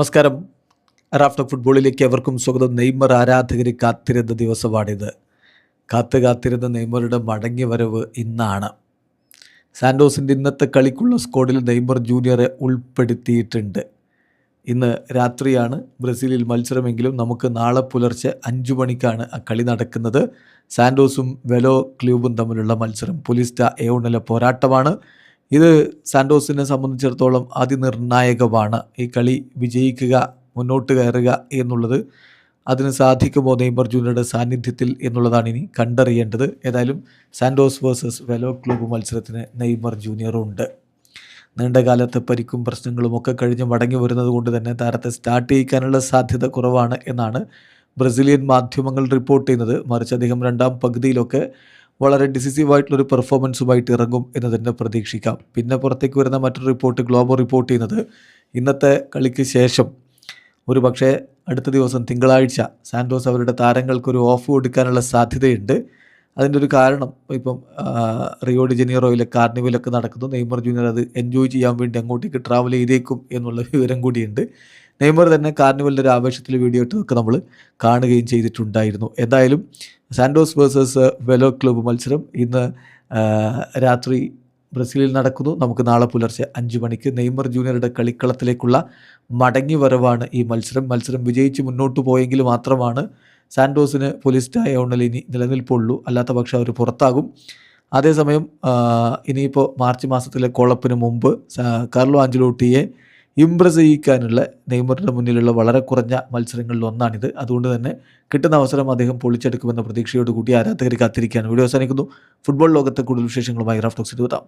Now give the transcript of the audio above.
നമസ്കാരം. റാഫ്റ്റർ ഫുട്ബോളിലേക്ക് എവർക്കും സ്വാഗതം. നെയ്മർ ആരാധകർ കാത്തിരുന്ന ദിവസമാണിത്. കാത്തു കാത്തിരുന്ന നെയ്മറുടെ മടങ്ങി വരവ് ഇന്നാണ്. സാൻഡോസിന്റെ ഇന്നത്തെ കളിക്കുള്ള സ്ക്വാഡിൽ നെയ്മർ ജൂനിയറെ ഉൾപ്പെടുത്തിയിട്ടുണ്ട്. ഇന്ന് രാത്രിയാണ് ബ്രസീലിൽ മത്സരമെങ്കിലും നമുക്ക് നാളെ പുലർച്ചെ അഞ്ചു മണിക്കാണ് ആ കളി നടക്കുന്നത്. സാൻഡോസും വെലോ ക്ലൂബും തമ്മിലുള്ള മത്സരം. പുലിസ്റ്റ ഉണ്ണല പോരാട്ടമാണ്. ഇത് സാൻഡോസിനെ സംബന്ധിച്ചിടത്തോളം അതിനിർണായകമാണ്. ഈ കളി വിജയിക്കുക മുന്നോട്ട് കയറുക എന്നുള്ളത് അതിന് സാധിക്കുമോ നെയ്മർ ജൂനിയറുടെ സാന്നിധ്യത്തിൽ എന്നുള്ളതാണ് ഇനി കണ്ടറിയേണ്ടത്. ഏതായാലും സാൻഡോസ് വേഴ്സസ് വെലോ ക്ലബ്ബ് മത്സരത്തിന് നെയ്മർ ജൂനിയറും ഉണ്ട് നീണ്ടകാലത്തെ പരിക്കും പ്രശ്നങ്ങളും ഒക്കെ കഴിഞ്ഞ് മടങ്ങി വരുന്നത് കൊണ്ട് തന്നെ താരത്തെ സ്റ്റാർട്ട് ചെയ്യിക്കാനുള്ള സാധ്യത കുറവാണ് എന്നാണ് ബ്രസീലിയൻ മാധ്യമങ്ങൾ റിപ്പോർട്ട് ചെയ്യുന്നത്. മറിച്ച് അദ്ദേഹം രണ്ടാം പകുതിയിലൊക്കെ വളരെ ഡിസിസീവായിട്ടുള്ളൊരു പെർഫോമൻസുമായിട്ട് ഇറങ്ങും എന്ന് തന്നെ പ്രതീക്ഷിക്കാം. പിന്നെ പുറത്തേക്ക് വരുന്ന മറ്റൊരു റിപ്പോർട്ട് ഗ്ലോബൽ റിപ്പോർട്ട് ചെയ്യുന്നത് ഇന്നത്തെ കളിക്ക് ശേഷം. ഒരു പക്ഷേ അടുത്ത ദിവസം തിങ്കളാഴ്ച സാൻഡോസ് അവരുടെ താരങ്ങൾക്കൊരു ഓഫ് കൊടുക്കാനുള്ള സാധ്യതയുണ്ട്. അതിന്റെ ഒരു കാരണം ഇപ്പം റിയോ ഡി ജനീറോയിലെ കാർണിവലൊക്കെ നടക്കുന്നു. നെയ്മർ ജൂനിയർ അത് എൻജോയ് ചെയ്യാൻ വേണ്ടി അങ്ങോട്ടേക്ക് ട്രാവൽ ചെയ്തേക്കും എന്നുള്ള വിവരം കൂടിയുണ്ട്. നെയ്മർ തന്നെ കാർണിവലിന്റെ ഒരു ആവേശത്തിൽ വീഡിയോ ഇട്ടതൊക്കെ നമ്മൾ കാണുകയും ചെയ്തിട്ടുണ്ടായിരുന്നു. എന്തായാലും സാൻഡോസ് വേഴ്സസ് വെലോ ക്ലബ്ബ് മത്സരം ഇന്ന് രാത്രി ബ്രസീലിൽ നടക്കുന്നു. നമുക്ക് നാളെ പുലർച്ചെ അഞ്ച് മണിക്ക് നെയ്മർ ജൂനിയറുടെ കളിക്കളത്തിലേക്കുള്ള മടങ്ങി വരവാണ് ഈ മത്സരം. മത്സരം വിജയിച്ച് മുന്നോട്ട് പോയെങ്കിൽ മാത്രമാണ് സാൻഡോസിന് പൊലിസ്റ്റായ ഉണ്ണൽ ഇനി നിലനിൽപ്പുള്ളൂ. അല്ലാത്ത പക്ഷം അവർ പുറത്താകും. അതേസമയം ഇനിയിപ്പോൾ മാർച്ച് മാസത്തിലെ കോളപ്പിന് മുമ്പ് കാർലോ ആഞ്ചലോട്ടിയെ ഇംപ്രസ് ചെയ്യിക്കാനുള്ള നെയ്മറിന്റെ മുന്നിലുള്ള വളരെ കുറഞ്ഞ മത്സരങ്ങളിൽ ഒന്നാണിത്. അതുകൊണ്ട് തന്നെ കിട്ടുന്ന അവസരം അദ്ദേഹം പൊളിച്ചെടുക്കുമെന്ന പ്രതീക്ഷയോട് കൂടി ആരാധകർ കാത്തിരിക്കുകയാണ്. വീഡിയോ അവസാനിക്കുന്നു. ഫുട്ബോൾ ലോകത്തെ കൂടുതൽ വിശേഷങ്ങളുമായി റഫ്റ്റോക്സ് എത്താം